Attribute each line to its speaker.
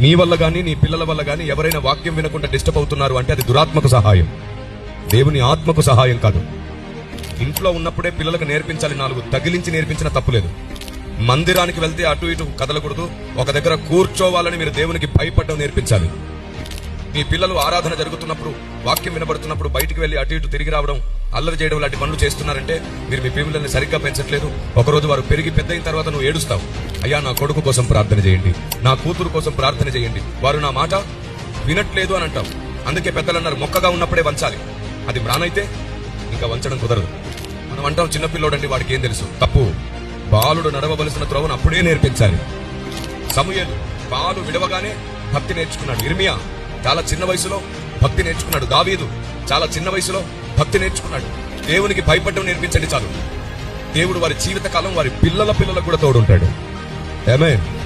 Speaker 1: నీ వల్ల కానీ నీ పిల్లల వల్ల కానీ ఎవరైనా వాక్యం వినకుండా డిస్టర్బ్ అవుతున్నారు అంటే అది దురాత్మకు సహాయం. దేవుని ఆత్మకు సహాయం కాదు. ఇంట్లో ఉన్నప్పుడే పిల్లలకు నేర్పించాలి నాలుగు. తగిలించి నేర్పించిన తప్పులేదు మందిరానికి వెళ్తే అటు ఇటు కదలకూడదు. ఒక దగ్గర కూర్చోవాలని మీరు దేవునికి భయపడడం నేర్పించాలి. మీ పిల్లలు ఆరాధన జరుగుతున్నప్పుడు వాక్యం వినబడుతున్నప్పుడు బయటికి వెళ్ళి అటు ఇటు తిరిగి రావడం అల్లరి చేయడం లాంటి పనులు చేస్తున్నారంటే మీరు మీ పిల్లల్ని సరిగ్గా పెంచట్లేదు. ఒకరోజు వారు పెరిగి పెద్ద అయిన తర్వాత నువ్వు ఏడుస్తావు. అయ్యా నా కొడుకు కోసం ప్రార్థన చేయండి. నా కూతురు కోసం ప్రార్థన చేయండి. వారు నా మాట వినట్లేదు అని అంటాం అందుకే పెద్దలు అన్నారు మొక్కగా ఉన్నప్పుడే వంచాలి. అది మ్రానైతే ఇంకా వంచడం కుదరదు. మనం అంటాం చిన్నపిల్లోడండి వాడికి ఏం తెలుసు? తప్పు. బాలుడు నడవవలసిన త్రోవను అప్పుడే నేర్పించాలి. సమూయేలు పాలు విడవగానే భక్తి నేర్చుకున్నాడు. ఇర్మియా చాలా చిన్న వయసులో భక్తి నేర్చుకున్నాడు. దావీదు చాలా చిన్న వయసులో భక్తి నేర్చుకున్నాడు. దేవునికి భయపడడం నేర్పించండి చాలు. దేవుడు వారి జీవితకాలం వారి పిల్లల పిల్లలకు కూడా తోడుంటాడు. ఏమే